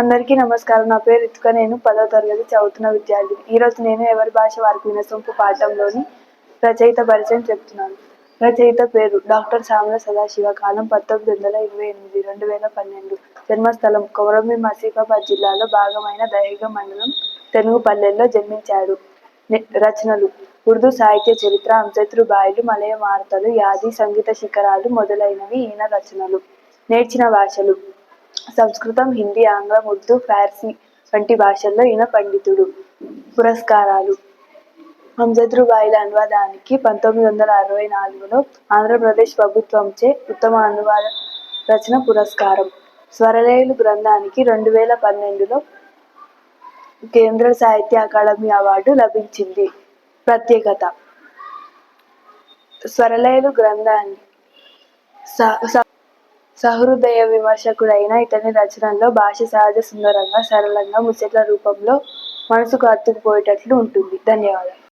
అందరికీ నమస్కారం. నా పేరు రితుక. నేను పదో తరగతి చదువుతున్న విద్యార్థిని. ఈరోజు నేను ఎవరి భాష వారికి వినసొంపు పాఠంలోని రచయిత పరిచయం చెప్తున్నాను. రచయిత పేరు డాక్టర్ సామల సదాశివ. కాలం పంతొమ్మిది వందల ఇరవై ఎనిమిది రెండు వేల పన్నెండు. జన్మస్థలం కొమరంభీం మసీఫాబాద్ జిల్లాలో భాగమైన దహేగ మండలం తెనుగుపల్లెల్లో జన్మించాడు. రచనలు ఉర్దూ సాహిత్య చరిత్ర అంశత్రు మలయ వార్తలు యాది సంగీత శిఖరాలు మొదలైనవి ఈయన రచనలు. నేర్చిన భాషలు సంస్కృతం హిందీ ఆంగ్లం ఉర్దూ ఫార్సీ వంటి భాషల్లో ఈయన పండితుడు. పురస్కారాలు. హంజద్రుబాయిల అనువాదానికి పంతొమ్మిది వందల అరవై నాలుగులో ఆంధ్రప్రదేశ్ ప్రభుత్వంచే ఉత్తమ అనువాద రచన పురస్కారం. స్వరలేలు గ్రంథానికి రెండు వేల పన్నెండులో కేంద్ర సాహిత్య అకాడమీ అవార్డు లభించింది. ప్రత్యేకత. స్వరలేయులు గ్రంథాన్ని సహృదయ విమర్శకుడైన ఇతని రచనల్లో భాష సహజ సుందరంగా సరళంగా ముచ్చట్ల రూపంలో మనసుకు అత్తుకుపోయేటట్లు ఉంటుంది. ధన్యవాదాలు.